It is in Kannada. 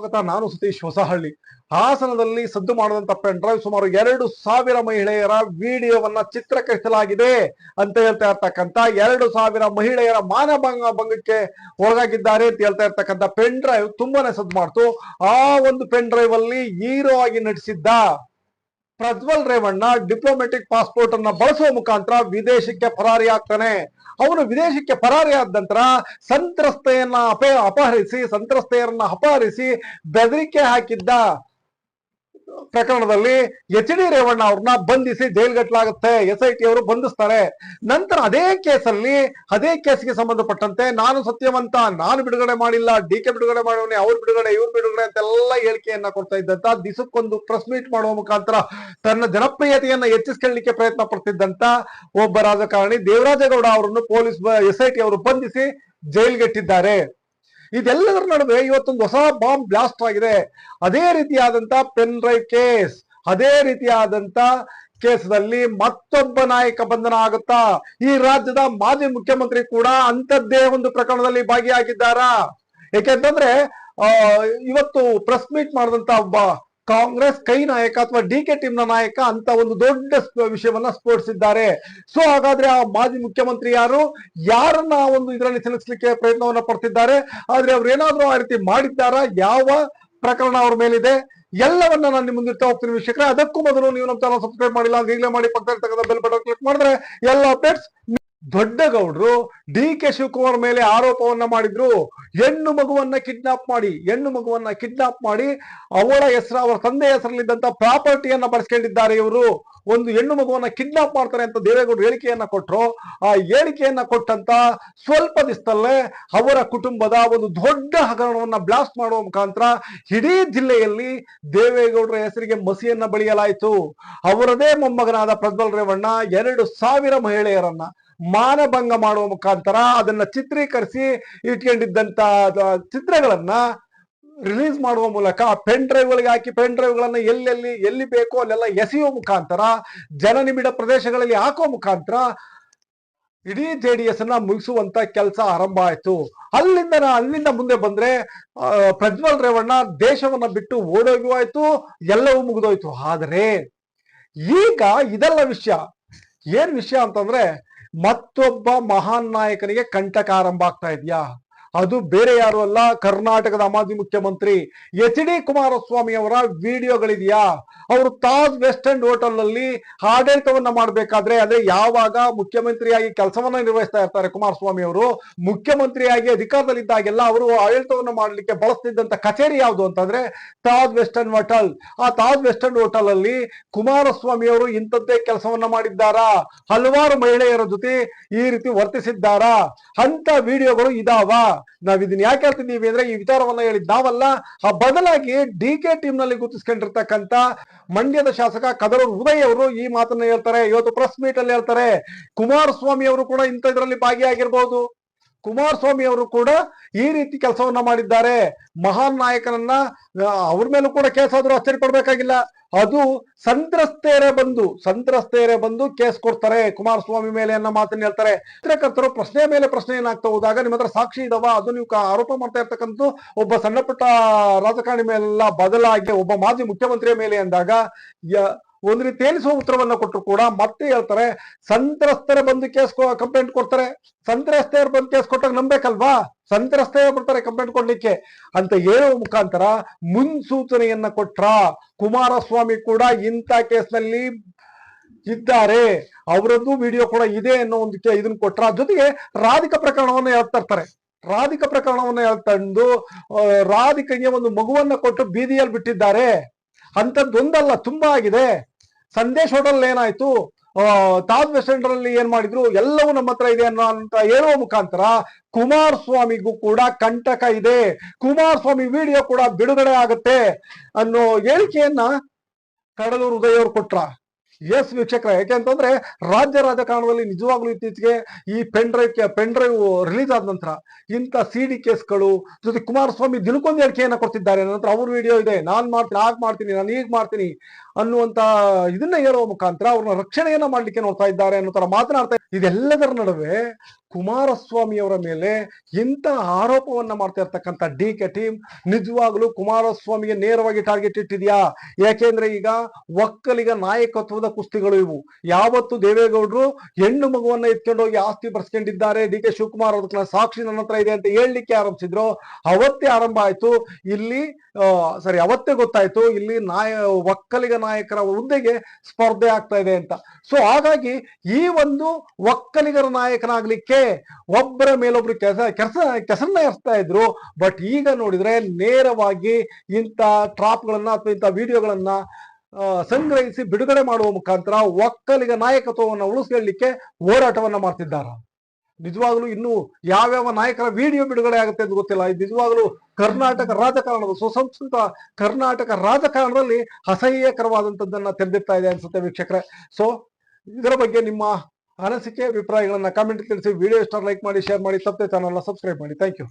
ಸ್ವಾಗತ. ನಾನು ಸತೀಶ್ ಹೊಸಹಳ್ಳಿ. ಹಾಸನದಲ್ಲಿ ಸದ್ದು ಮಾಡದಂತ ಪೆನ್ ಡ್ರೈವ್ ಸುಮಾರು ಎರಡು ಸಾವಿರ ಮಹಿಳೆಯರ ವಿಡಿಯೋವನ್ನ ಚಿತ್ರೀಕರಿಸಲಾಗಿದೆ ಅಂತ ಹೇಳ್ತಾ ಇರ್ತಕ್ಕಂತ ಎರಡು ಸಾವಿರ ಮಹಿಳೆಯರ ಮಾನಭಂಗ ಭಂಗಕ್ಕೆ ಒಳಗಾಗಿದ್ದಾರೆ ಅಂತ ಹೇಳ್ತಾ ಇರ್ತಕ್ಕಂತ ಪೆನ್ ಡ್ರೈವ್ ತುಂಬಾನೇ ಸದ್ದು ಮಾಡ್ತು. ಆ ಒಂದು ಪೆನ್ ಡ್ರೈವ್ ಅಲ್ಲಿ ಹೀರೋ ಆಗಿ ನಟಿಸಿದ್ದ ಪ್ರಜ್ವಲ್ ರೇವಣ್ಣ ಡಿಪ್ಲೊಮೆಟಿಕ್ ಪಾಸ್ಪೋರ್ಟ್ ಅನ್ನ ಬಳಸುವ ಮುಖಾಂತರ ವಿದೇಶಕ್ಕೆ ಪರಾರಿ ಆಗ್ತಾನೆ. ಅವನು ವಿದೇಶಕ್ಕೆ ಪರಾರಿ ಆದ ನಂತರ ಸಂತ್ರಸ್ತೆಯನ್ನ ಅಪ, ಅಪಹರಿಸಿ, ಸಂತ್ರಸ್ತೆಯರನ್ನ ಅಪಹರಿಸಿ ಬೆದರಿಕೆ ಹಾಕಿದ್ದ. ಪ್ರಕರಣದಲ್ಲಿ ಎಚ್ ಡಿ ರೇವಣ್ಣ ಅವ್ರನ್ನ ಬಂಧಿಸಿ ಜೈಲ್ಗಟ್ಲಾಗುತ್ತೆ. ಎಸ್ ಐ ಟಿ ಅವರು ಬಂಧಿಸ್ತಾರೆ. ನಂತರ ಅದೇ ಕೇಸಲ್ಲಿ, ಅದೇ ಕೇಸ್ಗೆ ಸಂಬಂಧಪಟ್ಟಂತೆ ನಾನು ಸತ್ಯವಂತ, ನಾನು ಬಿಡುಗಡೆ ಮಾಡಿಲ್ಲ, ಡಿ ಕೆ ಬಿಡುಗಡೆ ಮಾಡೋನೆ, ಅವ್ರು ಬಿಡುಗಡೆ, ಇವ್ರು ಬಿಡುಗಡೆ ಅಂತೆಲ್ಲ ಹೇಳಿಕೆಯನ್ನ ಕೊಡ್ತಾ ಇದ್ದಂತ ದಿಸಕ್ಕೊಂದು ಪ್ರೆಸ್ ಮೀಟ್ ಮಾಡುವ ಮುಖಾಂತರ ತನ್ನ ಜನಪ್ರಿಯತೆಯನ್ನ ಹೆಚ್ಚಿಸ್ಕೊಳ್ಳಿಕ್ಕೆ ಪ್ರಯತ್ನ ಪಡ್ತಿದ್ದಂತ ಒಬ್ಬ ರಾಜಕಾರಣಿ ದೇವರಾಜೇಗೌಡ ಅವರನ್ನು ಪೊಲೀಸ್ ಎಸ್ ಐ ಟಿ ಅವರು ಬಂಧಿಸಿ ಜೈಲ್ಗೆಟ್ಟಿದ್ದಾರೆ. ಇದೆಲ್ಲದರ ನಡುವೆ ಇವತ್ತೊಂದು ಹೊಸ ಬಾಂಬ್ ಬ್ಲಾಸ್ಟ್ ಆಗಿದೆ. ಅದೇ ರೀತಿಯಾದಂತ ಪೆನ್ ಡ್ರೈವ್ ಕೇಸ್, ಅದೇ ರೀತಿಯಾದಂತ ಕೇಸ್ನಲ್ಲಿ ಮತ್ತೊಬ್ಬ ನಾಯಕ ಬಂಧನ ಆಗುತ್ತಾ? ಈ ರಾಜ್ಯದ ಮಾಜಿ ಮುಖ್ಯಮಂತ್ರಿ ಕೂಡ ಅಂತದ್ದೇ ಒಂದು ಪ್ರಕರಣದಲ್ಲಿ ಭಾಗಿಯಾಗಿದ್ದಾರಾ? ಏಕೆಂತಂದ್ರೆ ಇವತ್ತು ಪ್ರೆಸ್ ಮೀಟ್ ಮಾಡಿದಂತ ಒಬ್ಬ ಕಾಂಗ್ರೆಸ್ ಕೈ ನಾಯಕ ಅಥವಾ ಡಿ ಕೆ ನ ನಾಯಕ ಅಂತ ಒಂದು ದೊಡ್ಡ ವಿಷಯವನ್ನ ಸ್ಫೋಟಿಸಿದ್ದಾರೆ. ಸೊ ಹಾಗಾದ್ರೆ ಆ ಮಾಜಿ ಮುಖ್ಯಮಂತ್ರಿ ಯಾರು? ಯಾರನ್ನ ಒಂದು ಇದರಲ್ಲಿ ಸಿಲುಕಿಸಲಿಕ್ಕೆ ಪ್ರಯತ್ನವನ್ನ ಪಡ್ತಿದ್ದಾರೆ? ಆದ್ರೆ ಅವ್ರು ಏನಾದರೂ ಆ ರೀತಿ ಮಾಡಿದ್ದಾರ? ಯಾವ ಪ್ರಕರಣ ಅವ್ರ ಮೇಲಿದೆ? ಎಲ್ಲವನ್ನ ನಾನು ನಿಮ್ಮ ಮುಂದಿರ್ತಾ ಹೋಗ್ತೀನಿ ವೀಕ್ಷಕರೇ. ಅದಕ್ಕೂ ಮೊದಲು ನೀವು ನಮ್ಮ ಚಾನಲ್ ಸಬ್ಸ್ಕ್ರೈಬ್ ಮಾಡಿಲ್ಲ ಅಂದ್ರೆ ಈಗಲೇ ಮಾಡಿ ಪಕ್ಕದಲ್ಲಿ ಇರ್ತಕ್ಕಂಥ ಬೆಲ್ ಬಟನ್ ಕ್ಲಿಕ್ ಮಾಡಿದ್ರೆ ಎಲ್ಲ ಅಪ್ಡೇಟ್ಸ್ ದೊಡ್ಡಗೌಡ್ರು ಡಿ ಕೆ ಶಿವಕುಮಾರ್ ಮೇಲೆ ಆರೋಪವನ್ನ ಮಾಡಿದ್ರು. ಹೆಣ್ಣು ಮಗುವನ್ನ ಕಿಡ್ನಾಪ್ ಮಾಡಿ, ಹೆಣ್ಣು ಮಗುವನ್ನ ಕಿಡ್ನಾಪ್ ಮಾಡಿ, ಅವಳ ಹೆಸರು ಅವರ ತಂದೆ ಹೆಸರಲ್ಲಿದ್ದಂತ ಪ್ರಾಪರ್ಟಿಯನ್ನ ಬಳಸ್ಕೊಂಡಿದ್ದಾರೆ ಇವರು. ಒಂದು ಹೆಣ್ಣು ಮಗುವನ್ನ ಕಿಡ್ನಾಪ್ ಮಾಡ್ತಾರೆ ಅಂತ ದೇವೇಗೌಡರು ಹೇಳಿಕೆಯನ್ನ ಕೊಟ್ರು. ಆ ಹೇಳಿಕೆಯನ್ನ ಕೊಟ್ಟಂತ ಸ್ವಲ್ಪ ದಿವಸದಲ್ಲೇ ಅವರ ಕುಟುಂಬದ ಒಂದು ದೊಡ್ಡ ಹಗರಣವನ್ನ ಬ್ಲಾಸ್ಟ್ ಮಾಡುವ ಮುಖಾಂತರ ಇಡೀ ಜಿಲ್ಲೆಯಲ್ಲಿ ದೇವೇಗೌಡರ ಹೆಸರಿಗೆ ಮಸಿಯನ್ನ ಬಳಿಯಲಾಯಿತು. ಅವರದೇ ಮೊಮ್ಮಗನಾದ ಪ್ರಜ್ವಲ್ ರೇವಣ್ಣ, ಎರಡು ಸಾವಿರ ಮಹಿಳೆಯರನ್ನ ಮಾನಭಂಗ ಮಾಡುವ ಮುಖಾಂತರ ಅದನ್ನ ಚಿತ್ರೀಕರಿಸಿ ಇಟ್ಕೊಂಡಿದ್ದಂತ ಚಿತ್ರಗಳನ್ನ ರಿಲೀಸ್ ಮಾಡುವ ಮೂಲಕ ಪೆನ್ ಡ್ರೈವ್ ಗಳಿಗೆ ಹಾಕಿ ಪೆನ್ ಡ್ರೈವ್ ಗಳನ್ನ ಎಲ್ಲೆಲ್ಲಿ, ಎಲ್ಲಿ ಬೇಕೋ ಅಲ್ಲೆಲ್ಲ ಎಸೆಯುವ ಮುಖಾಂತರ, ಜನನಿಬಿಡ ಪ್ರದೇಶಗಳಲ್ಲಿ ಹಾಕುವ ಮುಖಾಂತರ ಇಡೀ ಜೆ ಡಿ ಎಸ್ ಅನ್ನ ಮುಗಿಸುವಂತ ಕೆಲಸ ಆರಂಭ ಆಯ್ತು. ಅಲ್ಲಿಂದ ಅಲ್ಲಿಂದ ಮುಂದೆ ಬಂದ್ರೆ ಪ್ರಜ್ವಲ್ ರೇವಣ್ಣ ದೇಶವನ್ನ ಬಿಟ್ಟು ಓಡೋಗಿ ಆಯ್ತು ಎಲ್ಲವೂ ಮುಗಿದೋಯ್ತು. ಆದರೆ ಈಗ ಇದೆಲ್ಲ ವಿಷಯ, ಏನ್ ವಿಷಯ ಅಂತಂದ್ರೆ ಮತ್ತೊಬ್ಬ ಮಹಾನ್ ನಾಯಕನಿಗೆ ಕಂಟಕ ಆರಂಭ ಆಗ್ತಾ ಇದೆಯಾ? ಅದು ಬೇರೆ ಯಾರು ಅಲ್ಲ ಕರ್ನಾಟಕದ ಮಾಜಿ ಮುಖ್ಯಮಂತ್ರಿ ಎಚ್ ಡಿ ಕುಮಾರಸ್ವಾಮಿ ಅವರ ವಿಡಿಯೋಗಳಿದೆಯಾ? ಅವರು ತಾಜ್ ವೆಸ್ಟ್ ಎಂಡ್ ಹೋಟೆಲ್ನಲ್ಲಿ ಆಡಳಿತವನ್ನ ಮಾಡಬೇಕಾದ್ರೆ ಅಂದ್ರೆ ಯಾವಾಗ ಮುಖ್ಯಮಂತ್ರಿಯಾಗಿ ಕೆಲಸವನ್ನ ನಿರ್ವಹಿಸ್ತಾ ಇರ್ತಾರೆ ಕುಮಾರಸ್ವಾಮಿ ಅವರು, ಮುಖ್ಯಮಂತ್ರಿಯಾಗಿ ಅಧಿಕಾರದಲ್ಲಿದ್ದಾಗೆಲ್ಲ ಅವರು ಆಡಳಿತವನ್ನು ಮಾಡಲಿಕ್ಕೆ ಬಳಸ್ತಿದ್ದಂತ ಕಚೇರಿ ಯಾವುದು ಅಂತಂದ್ರೆ ತಾಜ್ ವೆಸ್ಟರ್ನ್ ಹೋಟೆಲ್. ಆ ತಾಜ್ ವೆಸ್ಟರ್ನ್ ಹೋಟೆಲ್ ಅಲ್ಲಿ ಕುಮಾರಸ್ವಾಮಿ ಅವರು ಇಂಥದ್ದೇ ಕೆಲಸವನ್ನ ಮಾಡಿದ್ದಾರಾ? ಹಲವಾರು ಮಹಿಳೆಯರ ಜೊತೆ ಈ ರೀತಿ ವರ್ತಿಸಿದ್ದಾರಾ? ಅಂತ ವಿಡಿಯೋಗಳು ಇದಾವ. ನಾವ್ ಇದನ್ನ ಯಾಕೆ ಹೇಳ್ತಿದ್ದೀವಿ ಅಂದ್ರೆ ಈ ವಿಚಾರವನ್ನ ಹೇಳಿದ್ ನಾವಲ್ಲ, ಆ ಬದಲಾಗಿ ಡಿ ಕೆ ಟೀಮ್ನಲ್ಲಿ ಗುರುತಿಸ್ಕೊಂಡಿರ್ತಕ್ಕಂತ ಮಂಡ್ಯದ ಶಾಸಕ ಕದರೂರು ಉದಯ್ ಅವರು ಈ ಮಾತನ್ನ ಹೇಳ್ತಾರೆ. ಇವತ್ತು ಪ್ರೆಸ್ ಮೀಟ್ ಅಲ್ಲಿ ಹೇಳ್ತಾರೆ, ಕುಮಾರಸ್ವಾಮಿ ಅವರು ಕೂಡ ಇಂಥ ಇದರಲ್ಲಿ ಭಾಗಿಯಾಗಿರ್ಬೋದು. ಕುಮಾರಸ್ವಾಮಿ ಅವರು ಕೂಡ ಈ ರೀತಿ ಕೆಲಸವನ್ನ ಮಾಡಿದ್ದಾರೆ. ಮಹಾನ್ ನಾಯಕನನ್ನ ಅವ್ರ ಮೇಲೂ ಕೂಡ ಕೇಸಾದ್ರೂ ಅಚ್ಚರಿ ಪಡ್ಬೇಕಾಗಿಲ್ಲ. ಅದು ಸಂತ್ರಸ್ತೆಯರೇ ಬಂದು ಸಂತ್ರಸ್ತೆಯರೇ ಬಂದು ಕೇಸ್ ಕೊಡ್ತಾರೆ. ಕುಮಾರಸ್ವಾಮಿ ಮೇಲೆ ಅನ್ನೋ ಮಾತನ್ನ ಹೇಳ್ತಾರೆ. ಪತ್ರಕರ್ತರು ಪ್ರಶ್ನೆ ಮೇಲೆ ಪ್ರಶ್ನೆ ಏನಾಗ್ತಾ ಹೋದಾಗ ನಿಮ್ಮ ಹತ್ರ ಸಾಕ್ಷಿ ಇದಾವ, ಅದು ನೀವು ಆರೋಪ ಮಾಡ್ತಾ ಇರ್ತಕ್ಕಂಥ ಒಬ್ಬ ಸಣ್ಣಪುಟ್ಟ ರಾಜಕಾರಣಿ ಮೇಲೆಲ್ಲ ಬದಲಾಗಿ, ಒಬ್ಬ ಮಾಜಿ ಮುಖ್ಯಮಂತ್ರಿಯ ಮೇಲೆ ಅಂದಾಗ ಒಂದು ರೀತಿ ತೇಲಿಸುವ ಉತ್ತರವನ್ನ ಕೊಟ್ಟರು ಕೂಡ ಮತ್ತೆ ಹೇಳ್ತಾರೆ, ಸಂತ್ರಸ್ತರ ಬಂದು ಕೇಸ್ ಕಂಪ್ಲೇಂಟ್ ಕೊಡ್ತಾರೆ. ಸಂತ್ರಸ್ತೆಯರು ಬಂದು ಕೇಸ್ ಕೊಟ್ಟಾಗ ನಂಬೇಕಲ್ವಾ? ಸಂತ್ರಸ್ತೆಯರು ಬರ್ತಾರೆ ಕಂಪ್ಲೇಂಟ್ ಕೊಡ್ಲಿಕ್ಕೆ. ಅಂತ ಹೇಳುವ ಮುಖಾಂತರ ಮುನ್ಸೂಚನೆಯನ್ನ ಕೊಟ್ರ ಕುಮಾರಸ್ವಾಮಿ ಕೂಡ ಇಂಥ ಕೇಸ್ನಲ್ಲಿ ಇದ್ದಾರೆ. ಅವರದ್ದು ವಿಡಿಯೋ ಕೂಡ ಇದೆ ಅನ್ನೋ ಒಂದು ಇದನ್ನ ಕೊಟ್ರ. ಜೊತೆಗೆ ರಾಧಿಕ ಪ್ರಕರಣವನ್ನ ಹೇಳ್ತಾ ಇರ್ತಾರೆ. ರಾಧಿಕ ಪ್ರಕರಣವನ್ನ ಹೇಳ್ತಂದು ರಾಧಿಕೆಗೆ ಒಂದು ಮಗುವನ್ನ ಕೊಟ್ಟು ಬೀದಿಯಲ್ಲಿ ಬಿಟ್ಟಿದ್ದಾರೆ. ಅಂತದ್ದೊಂದಲ್ಲ ತುಂಬಾ ಆಗಿದೆ. ಸಂದೇಶ್ ಹೋಟೆಲ್ ಏನಾಯ್ತು? ತಾಜ್ ವೆಸ್ಟ್ ಅಲ್ಲಿ ಏನ್ ಮಾಡಿದ್ರು? ಎಲ್ಲವೂ ನಮ್ಮ ಹತ್ರ ಇದೆ ಅನ್ನೋ ಅಂತ ಹೇಳುವ ಮುಖಾಂತರ ಕುಮಾರಸ್ವಾಮಿಗೂ ಕೂಡ ಕಂಟಕ ಇದೆ. ಕುಮಾರಸ್ವಾಮಿ ವಿಡಿಯೋ ಕೂಡ ಬಿಡುಗಡೆ ಆಗುತ್ತೆ ಅನ್ನೋ ಹೇಳಿಕೆಯನ್ನ ಕಡಲೂರು ಹೃದಯ ಅವರು ಕೊಟ್ರ. ಎಸ್ ವೀಕ್ಷಕರ ಯಾಕೆಂತಂದ್ರೆ ರಾಜ್ಯ ರಾಜಕಾರಣದಲ್ಲಿ ನಿಜವಾಗ್ಲೂ ಇತ್ತೀಚೆಗೆ ಈ pen drive pen drive release ಆದ ನಂತರ ಇಂಥ ಸಿ ಡಿ ಕೇಸ್ಗಳು ಜೊತೆ ಕುಮಾರಸ್ವಾಮಿ ದಿನಕ್ಕೊಂದು ಹೇಳಿಕೆಯನ್ನ ಕೊಡ್ತಿದ್ದಾರೆ. ನಂತರ ಅವ್ರ ವಿಡಿಯೋ ಇದೆ. ನಾನ್ ಮಾಡ್ತೀನಿ, ಆಗ ಮಾಡ್ತೀನಿ, ನಾನು ಈಗ ಮಾಡ್ತೀನಿ. ಅನ್ನುವಂತ ಇದನ್ನ ಹೇಳುವ ಮುಖಾಂತರ ಅವ್ರನ್ನ ರಕ್ಷಣೆಯನ್ನ ಮಾಡ್ಲಿಕ್ಕೆ ನೋಡ್ತಾ ಇದ್ದಾರೆ ಅನ್ನೋ ತರ ಮಾತನಾಡ್ತಾ ಇದೆಲ್ಲದರ ನಡುವೆ ಕುಮಾರಸ್ವಾಮಿ ಅವರ ಮೇಲೆ ಇಂಥ ಆರೋಪವನ್ನ ಮಾಡ್ತಾ ಇರ್ತಕ್ಕಂಥ ಡಿ ಕೆ ಟೀಮ್ ನಿಜವಾಗ್ಲೂ ಕುಮಾರಸ್ವಾಮಿಗೆ ನೇರವಾಗಿ ಟಾರ್ಗೆಟ್ ಇಟ್ಟಿದ್ಯಾ? ಯಾಕೆಂದ್ರೆ ಈಗ ಒಕ್ಕಲಿಗ ನಾಯಕತ್ವದ ಕುಸ್ತಿಗಳು ಇವು. ಯಾವತ್ತು ದೇವೇಗೌಡರು ಹೆಣ್ಣು ಮಗುವನ್ನ ಎತ್ಕೊಂಡು ಹೋಗಿ ಆಸ್ತಿ ಬರ್ಸ್ಕೊಂಡಿದ್ದಾರೆ. ಡಿ ಕೆ ಶಿವಕುಮಾರ್ ಅವ್ರ ಸಾಕ್ಷಿ ನನ್ನ ಹತ್ರ ಇದೆ ಅಂತ ಹೇಳಲಿಕ್ಕೆ ಆರಂಭಿಸಿದ್ರು. ಅವತ್ತೇ ಆರಂಭ ಆಯ್ತು. ಇಲ್ಲಿ ಸರಿ, ಅವತ್ತೇ ಗೊತ್ತಾಯ್ತು. ಇಲ್ಲಿ ನಾಯ, ಒಕ್ಕಲಿಗ ನಾಯಕರ ಹುದ್ದೆಗೆ ಸ್ಪರ್ಧೆ ಆಗ್ತಾ ಇದೆ ಅಂತ. ಸೊ ಹಾಗಾಗಿ ಈ ಒಂದು ಒಕ್ಕಲಿಗರ ನಾಯಕನಾಗ್ಲಿಕ್ಕೆ ಒಬ್ಬರ ಮೇಲೊಬ್ರು ಕೆಸ ಕೆಲಸ ಕೆಸರನ್ನ ಎರ್ಸ್ತಾ ಇದ್ರು. ಬಟ್ ಈಗ ನೋಡಿದ್ರೆ ನೇರವಾಗಿ ಇಂಥ ಟ್ರಾಪ್ಗಳನ್ನ ಅಥವಾ ಇಂಥ ವಿಡಿಯೋಗಳನ್ನ ಸಂಗ್ರಹಿಸಿ ಬಿಡುಗಡೆ ಮಾಡುವ ಮುಖಾಂತರ ಒಕ್ಕಲಿಗ ನಾಯಕತ್ವವನ್ನು ಉಳಿಸ್ಕೊಳ್ಳಲಿಕ್ಕೆ ಹೋರಾಟವನ್ನ ಮಾಡ್ತಿದ್ದಾರೆ? ನಿಜವಾಗ್ಲೂ ಇನ್ನು ಯಾವ್ಯಾವ ನಾಯಕರ ವಿಡಿಯೋ ಬಿಡುಗಡೆ ಆಗುತ್ತೆ ಅಂತ ಗೊತ್ತಿಲ್ಲ. ನಿಜವಾಗ್ಲೂ ಕರ್ನಾಟಕ ರಾಜಕಾರಣದ ಸುಸಂಸ್ಕೃತ ಕರ್ನಾಟಕ ರಾಜಕಾರಣದಲ್ಲಿ ಅಸಹ್ಯಕರವಾದಂಥದ್ದನ್ನು ತೆರೆದಿರ್ತಾ ಇದೆ ಅನ್ಸುತ್ತೆ ವೀಕ್ಷಕರೇ. ಸೊ ಇದರ ಬಗ್ಗೆ ನಿಮ್ಮ ಅನಿಸಿಕೆ, ಅಭಿಪ್ರಾಯಗಳನ್ನ ಕಾಮೆಂಟ್ ತಿಳಿಸಿ ವಿಡಿಯೋ ಇಷ್ಟ ಲೈಕ್ ಮಾಡಿ ಶೇರ್ ಮಾಡಿ ತಪ್ಪದೆ ಚಾನಲ್ನ ಸಬ್ಸ್ಕ್ರೈಬ್ ಮಾಡಿ. Thank you